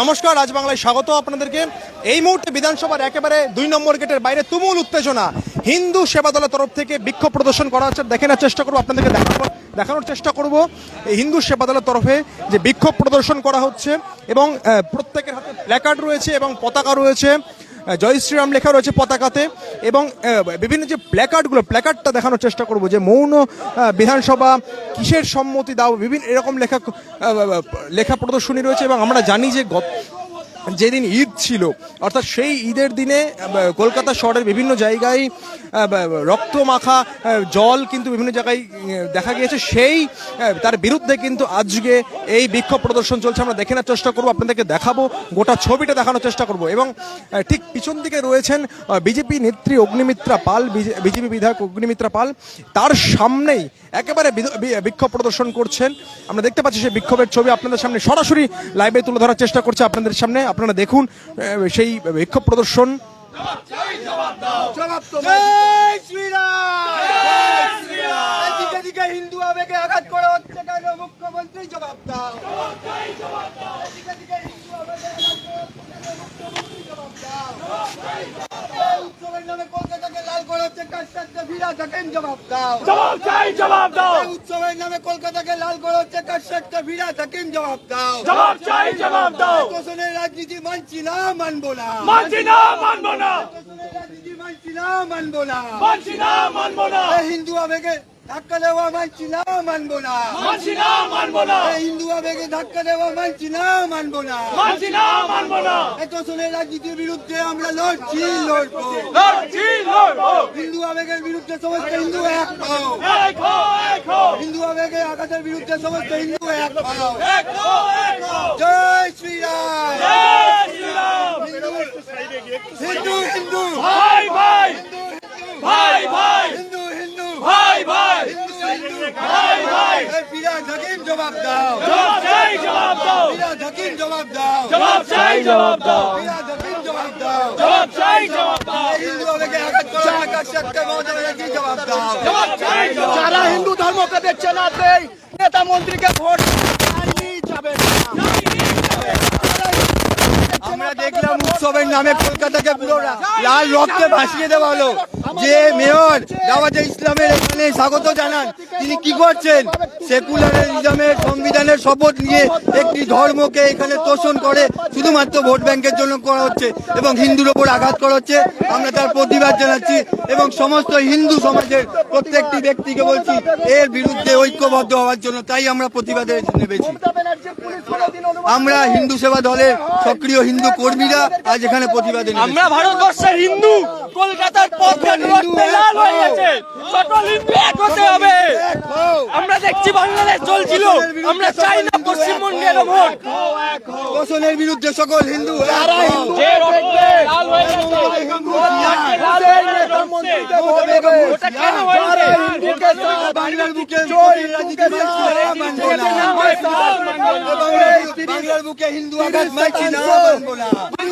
নমস্কার রাজ বাংলায় স্বাগত আপনাদেরকে। এই মুহূর্তে বিধানসভার একেবারে দুই নম্বর গেটের বাইরে তুমুল উত্তেজনা। হিন্দু সেবা দলের তরফ থেকে বিক্ষোভ প্রদর্শন করা হচ্ছে। দেখে নেওয়ার চেষ্টা করব, আপনাদেরকে দেখাবো, দেখানোর চেষ্টা করব। এই হিন্দু সেবা দলের তরফে যে বিক্ষোভ প্রদর্শন করা হচ্ছে এবং প্রত্যেকের হাতে প্ল্যাকার্ড রয়েছে এবং পতাকা রয়েছে। জয় শ্রীরাম লেখা রয়েছে পতাকাতে এবং বিভিন্ন যে প্ল্যাকার্ডগুলো প্ল্যাকার্ডটা দেখানোর চেষ্টা করব যে মৌন বিধানসভা কিসের সম্মতি দাও, বিভিন্ন এরকম লেখা লেখা প্রদর্শনী রয়েছে এবং আমরা জানি যে যেদিন ঈদ ছিল, অর্থাৎ সেই ঈদের দিনে কলকাতা শহরের বিভিন্ন জায়গায় রক্ত মাখা জল কিন্তু বিভিন্ন জায়গায় দেখা গিয়েছে। সেই তার বিরুদ্ধে কিন্তু আজকে এই বিক্ষোভ প্রদর্শন চলছে। আমরা দেখে নেওয়ার চেষ্টা করব, আপনাদেরকে দেখাবো, গোটা ছবিটা দেখানোর চেষ্টা করব। এবং ঠিক পিছন দিকে রয়েছেন বিজেপি নেত্রী অগ্নিমিত্রা পাল বিজেপি বিধায়ক অগ্নিমিত্রা পাল। তার সামনেই একেবারে বিক্ষোভ প্রদর্শন করছেন। আমরা দেখতে পাচ্ছি সেই বিক্ষোভের ছবি আপনাদের সামনে সরাসরি লাইভে তুলে ধরার চেষ্টা করছে আপনাদের সামনে। আপনারা দেখুন সেই বিক্ষোভ প্রদর্শন। মুখ্যমন্ত্রী জবাব দাও। হিন্দু আবেগে আঘাত জবাব দাও। করে জবাব দাও জবাব চাই জবাব দাও। এই উৎসবের নামে কলকাতাকে লাল করে হচ্ছে কাশ্মীরকে ভিড়া থাকেন জবাব দাও জবাব চাই জবাব দাও। রাজনীতি মানছি না মানবো না। মানছি না মানবো না। তোষণের রাজনীতি মানছি না মানবো না। মানছি না মানবো না হিন্দু আবেগে ধাক্কা দেওয়া মানছি না মানবো না। মানছি না মানবো না। হিন্দু আবেগে ধাক্কা দেওয়া মানছি না মানবো না। মানছি না মানবো না। এত শোনের রাজনীতির বিরুদ্ধে আমরা লড়ছি লড়বো। লড়ছি লড়বো। হিন্দু আবেগের বিরুদ্ধে সমস্ত হিন্দু এক পাও এক হো এক হো হিন্দু আবেগে আকাশের বিরুদ্ধে সমস্ত হিন্দু এক পাও এক হো এক হো জয় শ্রীরাম। জয় শ্রীরাম। হিন্দু হিন্দু ভাই ভাই। ভাই ভাই। হিন্দু হিন্দু ভাই ভাই। ভাই ভাই। পিরা ঢাকিম জবাব দাও। জবাব চাই জবাব দাও। পিরা ঢাকিম জবাব দাও। জবাব চাই জবাব দাও। পিরা ঢাকিম জবাব দাও। জবাব চাই জবাব দাও। হিন্দু আঘাত করা আকাশ সত্যি মমতা ব্যানার্জি জবাব দাও। জবাব চাই জবাব যারা হিন্দু ধর্মকে দেখছে না সেই নেতা মন্ত্রীকে ভোট যাবে আমরা দেখলাম উৎসবের নামে কলকাতাকে পুরো লাল রক্তে ভাসিয়ে দেওয়া হলো। যে মেয়র নওয়াজে ইসলামের এখানে স্বাগত জানান, তিনি কি করছেন? সেকুলারিজমের সংবিধানের শপথ নিয়ে একটি ধর্মকে এখানে তোষণ করে শুধুমাত্র ভোট ব্যাংকের জন্য করা হচ্ছে এবং হিন্দুর ওপর আঘাত করা হচ্ছে। আমরা তার প্রতিবাদ জানাচ্ছি এবং সমস্ত হিন্দু সমাজের প্রত্যেকটি ব্যক্তিকে বলছি, এর বিরুদ্ধে ঐক্যবদ্ধ হওয়ার জন্য তাই আমরা প্রতিবাদে নেমেছি আমরা হিন্দু সেবা দলের সক্রিয় হিন্দু কর্মীরা আজ এখানে প্রতিবাদে আমরা ভারতবর্ষের হিন্দু। কলকাতার পথ হিন্দু লাল হয়ে গেছে। সকল হিন্দু এক হতে হবে। আমরা দেখছি বাংলাদেশ চলছিল। আমরা চাই না পশ্চিমবঙ্গের ভোট। তোষণের বিরুদ্ধে সকল হিন্দু হিন্দু? বাংলার বুকে মোদীর রাজনীতি মানছি না,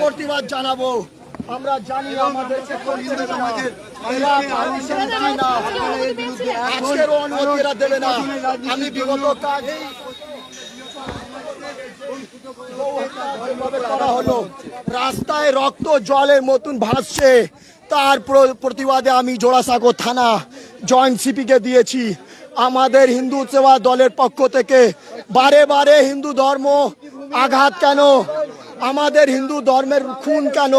প্রতিবাদ জানাব। আমরা জানি আমাদের হিন্দু সমাজের আজকেরও দেবে না। আমি বিগত কাজে রাস্তায় রক্ত, জলের মতন ভাসছে। তার প্র- প্রতিবাদে আমি জোড়াসাগর থানা জয়েন্ট সিপিকে দিয়েছি। আমাদের হিন্দু সেবা দলের পক্ষ থেকে বারে বারে হিন্দু ধর্ম আঘাত কেন? আমাদের হিন্দু ধর্মের খুন কেন?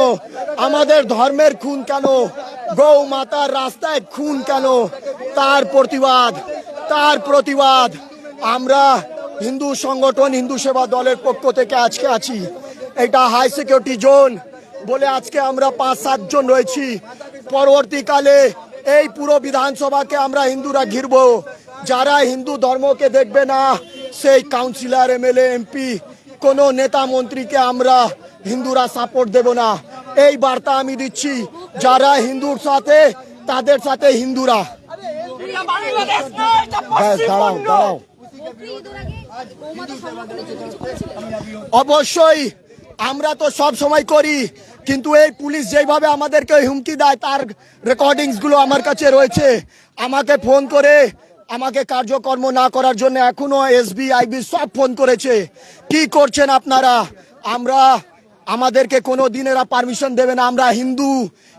আমাদের ধর্মের খুন কেন? গৌ মাতার রাস্তায় খুন কেন? তার প্রতিবাদ তার প্রতিবাদ। আমরা হিন্দু সংগঠন হিন্দু সেবা দলের পক্ষ থেকে আজকে আছি। এটা হাই সিকিউরিটি জোন বলে আজকে আমরা পাঁচ সাতজন রয়েছি। পরবর্তীকালে এই পুরো বিধানসভাকে আমরা হিন্দুরা ঘিরব। যারা হিন্দু ধর্মকে দেখবে না সেই কাউন্সিলর এমএলএ এমপি কোনো নেতা মন্ত্রীকে আমরা হিন্দুরা সাপোর্ট দেব না। এই বার্তা আমি দিচ্ছি যারা হিন্দুর সাথে তাদের সাথে হিন্দুরা। নয় দাঁড়াও দাঁড়াও। অবশ্যই, আমরা তো সব সময় করি, কিন্তু এই পুলিশ যেভাবে আমাদেরকে হুমকি দেয়, তার রেকর্ডিংসগুলো আমার কাছে রয়েছে। আমাকে ফোন করে, আমাকে কার্যকর্ম না করার জন্য এখনও এসবি আইবি সব ফোন করেছে। কি করছেন আপনারা? আমরা, আমাদেরকে কোনো দিন এরা পারমিশন দেবে না, আমরা হিন্দু।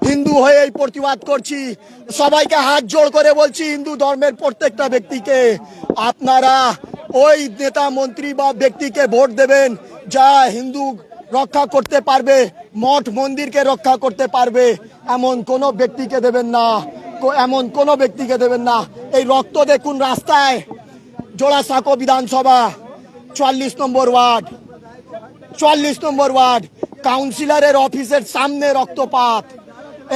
হিন্দু হয়ে এই প্রতিবাদ করছি। সবাইকে হাত জোড় করে বলছি, হিন্দু ধর্মের প্রত্যেকটা ব্যক্তিকে আপনারা ওই নেতা, মন্ত্রী বা ব্যক্তিকে ভোট দেবেন যা হিন্দু রক্ষা করতে পারবে, মঠ মন্দিরকে রক্ষা করতে পারবে। এমন কোনো ব্যক্তিকে দেবেন না এমন কোনো ব্যক্তিকে দেবেন না। এই রক্ত দেখুন রাস্তায়, জোড়াসাঁকো বিধানসভা, চুয়াল্লিশ নম্বর ওয়ার্ড, চুয়াল্লিশ নম্বর ওয়ার্ড। কাউন্সিলরের অফিসের সামনে রক্তপাত।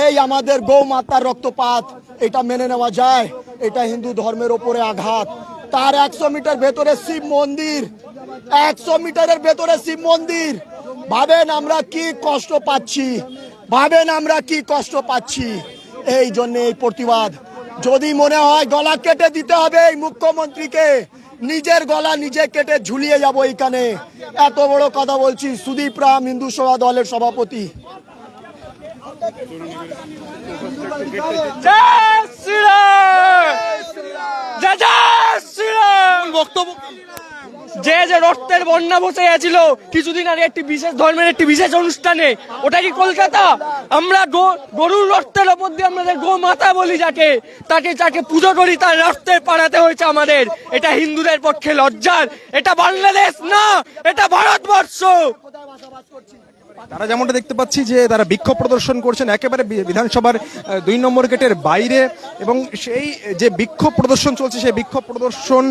এই আমাদের গৌ মাতার রক্তপাত, এটা মেনে নেওয়া যায়। এটা হিন্দু ধর্মের ওপরে আঘাত। তার একশো মিটার ভেতরে শিব মন্দির। একশো মিটারের ভেতরে শিব মন্দির। ভাবেন আমরা কি কষ্ট পাচ্ছি? ভাবেন আমরা কি কষ্ট পাচ্ছি? এই জন্য এই প্রতিবাদ। যদি মনে হয় গলা কেটে দিতে হবে এই মুখ্যমন্ত্রীকে, নিজের গলা নিজে কেটে ঝুলিয়ে যাব এইখানে। এত বড় কথা বলছি সুদীপ রাম হিন্দু সভা দলের সভাপতি জয় শ্রীরাম জয় জয় শ্রীরাম বক্তব্য যে যে রক্তের বন্যা বসে গেছিল কিছুদিন আগে একটি বিশেষ ধর্মের একটি বিশেষ অনুষ্ঠানে ওটা কি কলকাতা আমরা গরুর রক্তের ওপর দিয়ে আমাদের গো মাতা বলি যাকে তাকে যাকে পুজো করি তার রক্তের পাড়াতে হয়েছে আমাদের এটা হিন্দুদের পক্ষে লজ্জার এটা বাংলাদেশ না, এটা ভারতবর্ষ। তারা যেমনটা দেখতে পাচ্ছি যে তারা বিক্ষোভ প্রদর্শন করছেন একেবারে বিধানসভার দুই নম্বর গেটের বাইরে এবং সেই, যে বিক্ষোভ প্রদর্শন চলছে, সেই বিক্ষোভ প্রদর্শন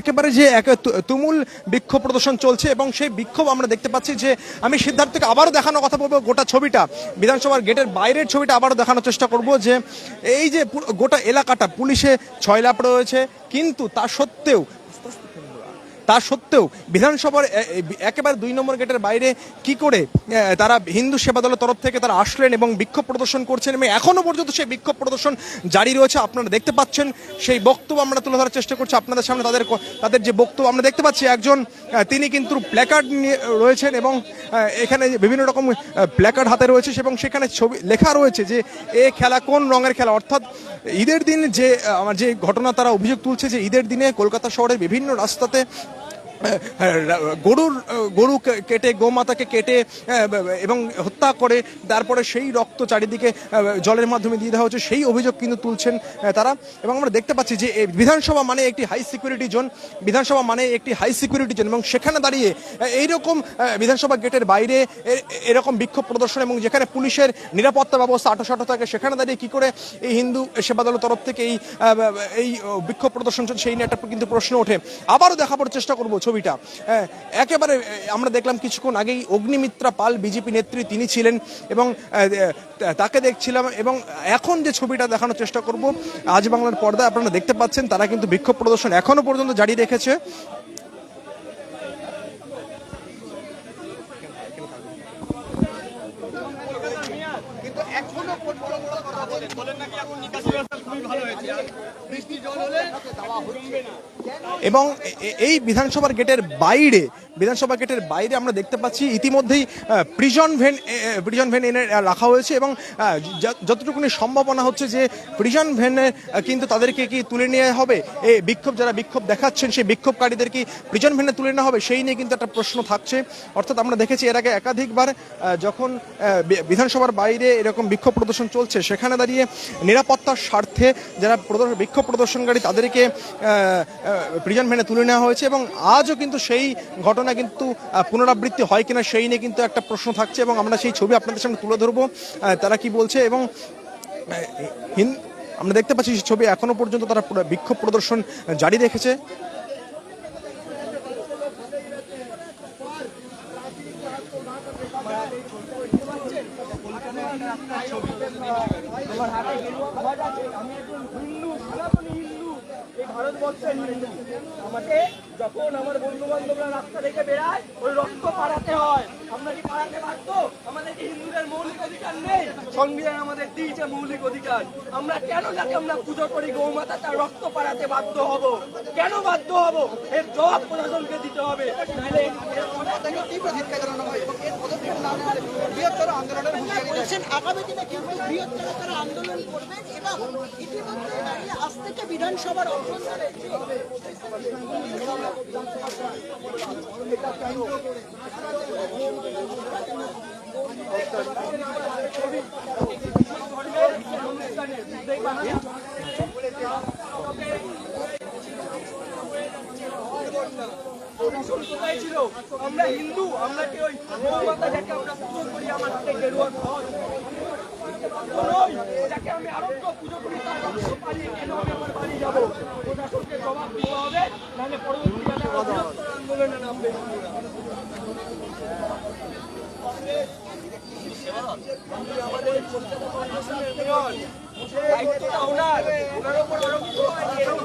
একেবারে যে এক তুমুল বিক্ষোভ প্রদর্শন চলছে এবং সেই বিক্ষোভ আমরা দেখতে পাচ্ছি যে আমি সিদ্ধার্থকে আবারও দেখানোর কথা বলব, গোটা ছবিটা, বিধানসভার গেটের বাইরের ছবিটা আবারও দেখানোর চেষ্টা করব যে এই যে গোটা এলাকাটা, পুলিশে ছয়লাপ রয়েছে, কিন্তু তা সত্ত্বেও তা সত্ত্বেও বিধানসভার একেবারে দুই নম্বর গেটের বাইরে কি করে তারা হিন্দু সেবা দলের তরফ থেকে তারা আসলেন এবং বিক্ষোভ প্রদর্শন করছেন এবং এখনও পর্যন্ত সেই বিক্ষোভ প্রদর্শন জারি রয়েছে। আপনারা দেখতে পাচ্ছেন সেই বক্তব্য আমরা তুলে ধরার চেষ্টা করছি। আপনাদের সামনে তাদের তাদের যে বক্তব্য আমরা দেখতে পাচ্ছি, একজন তিনি কিন্তু প্ল্যাকার্ড নিয়ে রয়েছেন এবং এখানে বিভিন্ন রকম প্ল্যাকার্ড হাতে রয়েছে এবং সেখানে ছবি লেখা রয়েছে যে এ খেলা কোন রঙের খেলা? অর্থাৎ ঈদের দিন যে, আমার যে ঘটনা তারা অভিযোগ তুলছে যে ঈদের দিনে কলকাতা শহরের বিভিন্ন রাস্তাতে গরুর গরু কেটে, গোমাতাকে কেটে এবং হত্যা করে, তারপরে সেই রক্ত চারিদিকে জলের মাধ্যমে দিয়ে দেওয়া হচ্ছে, সেই অভিযোগ কিন্তু তুলছেন তারা। এবং আমরা দেখতে পাচ্ছি যে বিধানসভা মানে একটি হাই সিকিউরিটি জোন বিধানসভা মানে একটি হাই সিকিউরিটি জোন এবং সেখানে দাঁড়িয়ে এইরকম বিধানসভা গেটের বাইরে এরকম বিক্ষোভ প্রদর্শন, এবং যেখানে পুলিশের নিরাপত্তা ব্যবস্থা আটোসাটো থাকে, সেখানে দাঁড়িয়ে কি করে এই হিন্দু সেবা দলের তরফ থেকে এই এই বিক্ষোভ প্রদর্শন, সেই নিয়ে একটা কিন্তু প্রশ্ন ওঠে। আবারও দেখাবার চেষ্টা করব ছবিটা। হ্যাঁ, একেবারে আমরা দেখলাম কিছুক্ষণ আগেই অগ্নিমিত্রা পাল বিজেপি নেত্রী তিনি ছিলেন এবং তাকে দেখছিলাম এবং এখন যে ছবিটা দেখানোর চেষ্টা করব আজ বাংলার পর্দায় আপনারা দেখতে পাচ্ছেন তারা কিন্তু বিক্ষোভ প্রদর্শন এখনও পর্যন্ত জারি রেখেছে। এবং এই বিধানসভার গেটের বাইরে, বিধানসভা গেটের বাইরে আমরা দেখতে পাচ্ছি ইতিমধ্যেই প্রিজন ভ্যান প্রিজন ভ্যান এনে রাখা হয়েছে এবং যতটুকুনি সম্ভাবনা হচ্ছে যে প্রিজন ভ্যানে কিন্তু তাদেরকে কি তুলে নেওয়া হবে? এই বিক্ষোভ, যারা বিক্ষোভ দেখাচ্ছেন, সেই বিক্ষোভকারীদের কি প্রিজন ভ্যানে তুলে নেওয়া হবে? সেই নিয়ে কিন্তু একটা প্রশ্ন থাকছে। অর্থাৎ আমরা দেখেছি এর আগে একাধিকবার যখন বিধানসভার বাইরে এরকম বিক্ষোভ প্রদর্শন চলছে, সেখানে দাঁড়িয়ে নিরাপত্তার স্বার্থে যারা বিক্ষোভ প্রদর্শনকারী তাদেরকে প্রিজন ভ্যানে তুলে নেওয়া হয়েছে এবং আজও কিন্তু সেই ঘটনা কিন্তু পুনরাবৃত্তি হয় কিনা সেই নিয়ে কিন্তু একটা প্রশ্ন থাকছে এবং আমরা সেই ছবি আপনাদের সামনে তুলে ধরবো তারা কি বলছে এবং আমরা দেখতে পাচ্ছি সেই ছবি এখনও পর্যন্ত তারা বিক্ষোভ প্রদর্শন জারি রেখেছে। ছবি। হাতে আছে, আমি একজন হিন্দু, সনাতনী হিন্দু, এই ভারতবর্ষের হিন্দু। আমাকে যখন আমার বন্ধু বান্ধবরা রাস্তা থেকে বেড়ায় ওই রক্ত পাড়াতে হয়। আমরা কি পাড়াতে পারতো আমাদের কি হিন্দুদের মৌলিক অধিকার নেই সংবিধান আমাদের দিয়েছে মৌলিক অধিকার। আমরা কেন যাকে আমরা পুজো করি, গৌমাতা তার রক্ত পাড়াতে বাধ্য হব? কেন বাধ্য হব? এর জবাব প্রশাসনকে দিতে হবে। নাহলে বলছেন, আগামী দিনে কিন্তু বৃহত্তর তারা আন্দোলন করবেন এবং ইতিমধ্যে দাঁড়িয়ে আজ থেকে বিধানসভার অভ্যন্তরে প্রশাসন কোথায় আমরা হিন্দু আমরা কি ওই গৌমাতা যাকে আমরা পুজো করি আমার হাতে গেরুয়া যাকে আমি আরোগ্য পুজো করি তার পালিয়ে আমার বাড়ি যাব জবাব দিতে হবে নাহলে পরবর্তীকালে আন্দোলনে নামবে আমাদের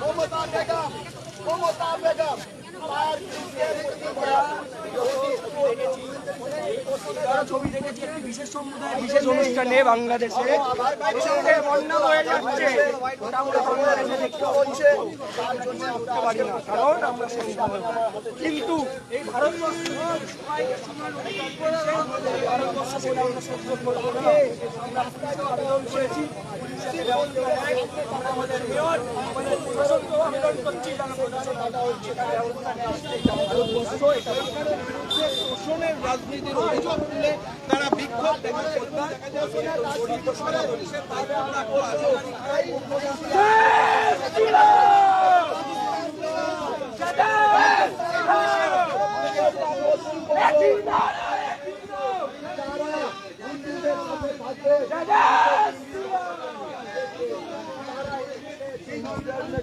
মমতা বেগম ছবি দেখেছি একটি বিশেষ সম্প্রদায় বিশেষ অনুষ্ঠানে বাংলাদেশে বন্যা হয়ে যাচ্ছে। বাংলাদেশে দেখতে হচ্ছে তার জন্য আমরা পারি না। কারণ আমরা কিন্তু এই ভারতবর্ষ সবাইকে সমান অধিকার দিয়েছে। এই ভারতবর্ষ সেটা আমরা সহ্য করব না। আমরা আন্দোলন করেছি আমরা আমাদের মেয়র আমাদের প্রশাসনকেও আবেদন করছি যেন প্রশাসন শোষণের রাজনীতির অভিযোগ তুলে তারা বিক্ষোভ দেখাচ্ছে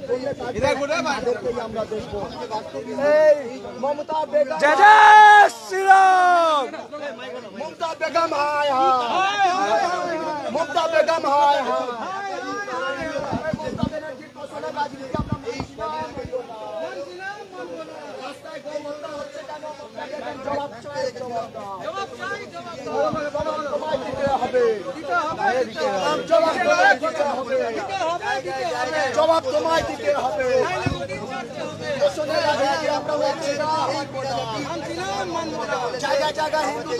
আমরা দেখব এই মমতা বেগম মমতা বেগম হায় হায় মমতা বেগম হায় হায় মমতা ব্যানার্জির পছন্দের রাজনীতি আমরা মানছি না, মানবো না। রাস্তায় গৌহত্যা হচ্ছে কেন? জবাব। জবাব তোমায় দিতে হবে। জবাব তোমায় দিতে হবে। জবাব তোমায় দিতে হবে শোষণের রাজনীতি আমরা মানছি না, মানবো না। জায়গায় জায়গায় হিন্দু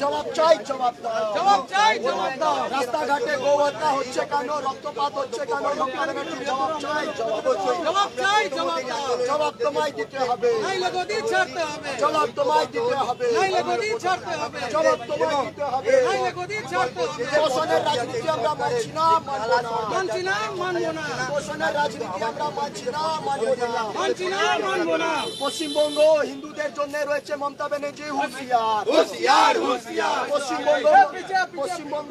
জবাব চাই জবাব রাস্তাঘাটে গৌহত্যা হচ্ছে কেন রক্তপাত হচ্ছে কেন জবাব চাই জবাব জবাব জবাব তোমায় দিতে হবে ছাড়তে হবে জবাব তোমায় দিতে হবে হবে জবাব তোমায় দিতে হবে শোষণের রাজনীতি আমরা মানছি না মানবো না। মানছি না মানবো না। শোষণের রাজনীতি আমরা মানছি না মানবো না। মানছি না মানবো না। পশ্চিমবঙ্গ হিন্দুদের জন্য রয়েছে মমতা ব্যানার্জি হুঁশিয়ার। হুঁশিয়ার হুঁশিয়ার। পশ্চিমবঙ্গ পশ্চিমবঙ্গ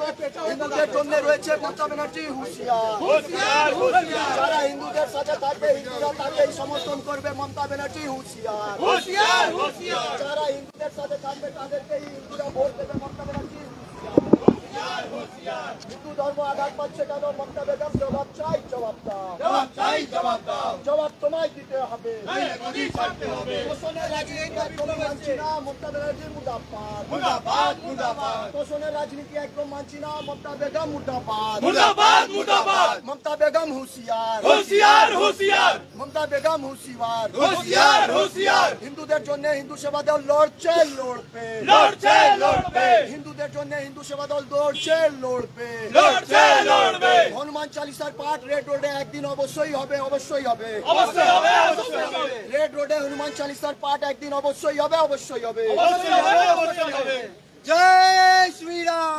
হিন্দুদের জন্য রয়েছে মমতা ব্যানার্জি হুঁশিয়ার। হুঁশিয়ার হুঁশিয়ার। যারা হিন্দুদের সাথে থাকবে হিন্দুরা তাকেই সমর্থন করবে মমতা ব্যানার্জি হুঁশিয়ার। হুঁশিয়ার হুঁশিয়ার। যারা হিন্দুদের সাথে থাকবে তাদেরকেই হিন্দুরা ভোট দেবে মমতা ব্যানার্জি হিন্দু ধর্ম আঘাত পাচ্ছে কেন? মমতা বেগম জবাব চাই জবাব দাও। জবাব চাই জবাব দাও। জবাব তোমায় দিতে হবে। তোষণের রাজনীতি একদম মানছি না। মমতা ব্যানার্জি মুর্দাবাদ। মুর্দাবাদ মুর্দাবাদ। তোষণের রাজনীতি একদম মানছি না। মমতা বেগম মুর্দাবাদ। মুর্দাবাদ মুর্দাবাদ। মমতা বেগম হুঁশিয়ার। হুঁশিয়ার হুঁশিয়ার। মমতা বেগম হুঁশিয়ার। হুঁশিয়ার হুঁশিয়ার। হিন্দুদের জন্য হিন্দু সেবা দল লড়ছে লড়বে। লড়ছে লড়বে। হিন্দুদের জন্য হিন্দু সেবা দল লড়ছে লড়বে। লড়ছে লড়বে। হনুমান চালিসার পাঠ রেড রোডে একদিন অবশ্যই হবে অবশ্যই হবে। অবশ্যই হবে অবশ্যই হবে। রেড রোডে হনুমান চালিসার পাঠ একদিন অবশ্যই হবে অবশ্যই হবে। অবশ্যই হবে অবশ্যই হবে। জয় শ্রীরাম।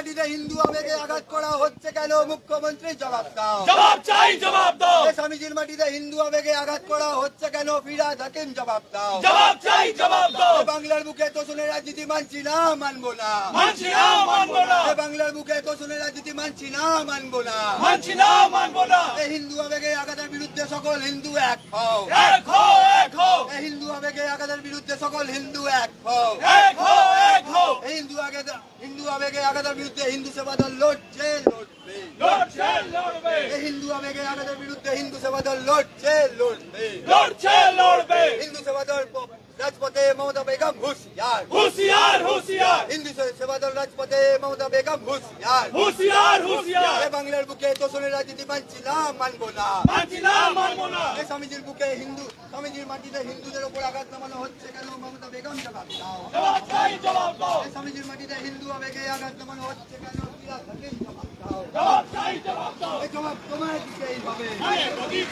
মাটিতে হিন্দু আবেগে আঘাত করা হচ্ছে কেন? মুখ্যমন্ত্রী জবাব দাও। জবাব চাই জবাব দাও। এই স্বামীজির মাটিতে হিন্দু আবেগে আঘাত করা হচ্ছে কেন? ফিরাজ হাকিম জবাব দাও। জবাব চাই জবাব দাও। বাংলার বুকে তোষণের রাজনীতি মানছি না মানবো না। মানছি না মানবো না। বাংলার বুকে তোষণের রাজনীতি মানছি না মানবো না। মানছি না মানবো না। এই হিন্দু আবেগে আঘাতের বিরুদ্ধে সকল হিন্দু এক হও। এক হো এক হো এই হিন্দু আবেগে আঘাতের বিরুদ্ধে সকল হিন্দু এক হও। এক হো এক হো এই হিন্দু আগে হিন্দু আবেগে আঘাতের বিরুদ্ধে হিন্দু সেবা দল লড়ছে লড়বে। লড়ছে লড়বে। হিন্দু আবেগে আঘাতের বিরুদ্ধে হিন্দু সেবা দল লড়ছে লড়বে। লড়ছে লড়বে। হিন্দু সেবা দল রাজপথে মমতা বেগম হুঁশিয়ার। হুঁশিয়ার হুঁশিয়ার। হিন্দু সেবা দল রাজপথে মমতা বেগম হুঁশিয়ার। হুঁশিয়ার হুঁশিয়ার। বাংলার বুকে তোষণের রাজনীতি মানছি না মানবো না। মানছি না মানবো না। স্বামীজির বুকে হিন্দু স্বামীজির মাটিতে হিন্দুদের উপর আঘাত নামানো হচ্ছে কেন? মমতা বেগম জবাব দাও। স্বামীজির মাটিতে হিন্দু আবেগে আঘাত নামানো হচ্ছে কেন? জবাব তোমার দিকেই হবে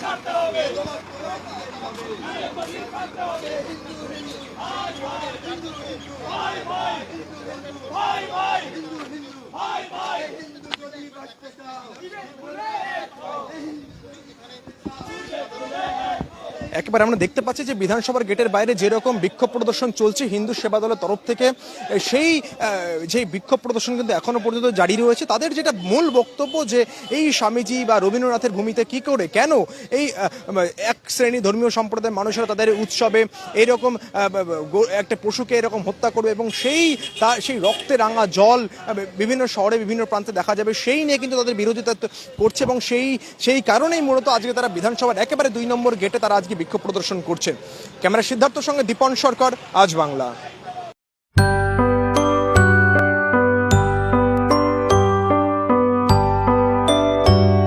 ছাড়তে হবে। জবাব তোমার দিকেই হবে। ভাই ভাই। হিন্দু হিন্দু। ভাই ভাই। হিন্দু যদি বাঁচতে চাও। একেবারে আমরা দেখতে পাচ্ছি যে বিধানসভার গেটের বাইরে যেরকম বিক্ষোভ প্রদর্শন চলছে হিন্দু সেবা দলের তরফ থেকে সেই যে বিক্ষোভ প্রদর্শন কিন্তু এখনও পর্যন্ত জারি রয়েছে। তাদের যেটা মূল বক্তব্য যে এই স্বামীজি বা রবীন্দ্রনাথের ভূমিতে কি করে কেন এই এক শ্রেণি ধর্মীয় সম্প্রদায়ের মানুষেরা তাদের উৎসবে এইরকম আহ, একটা পশুকে এরকম হত্যা করবে এবং সেই তা সেই রক্তে রাঙা জল বিভিন্ন শহরে বিভিন্ন প্রান্তে দেখা যাবে সেই নিয়ে কিন্তু তাদের বিরোধিতা করছে এবং সেই সেই কারণেই মূলত আজকে তারা বিধানসভার একেবারে দুই নম্বর গেটে তারা আজকে বিক্ষোভ প্রদর্শন করছেন। ক্যামেরা সিদ্ধার্থর সঙ্গে দীপন সরকার আজ বাংলা।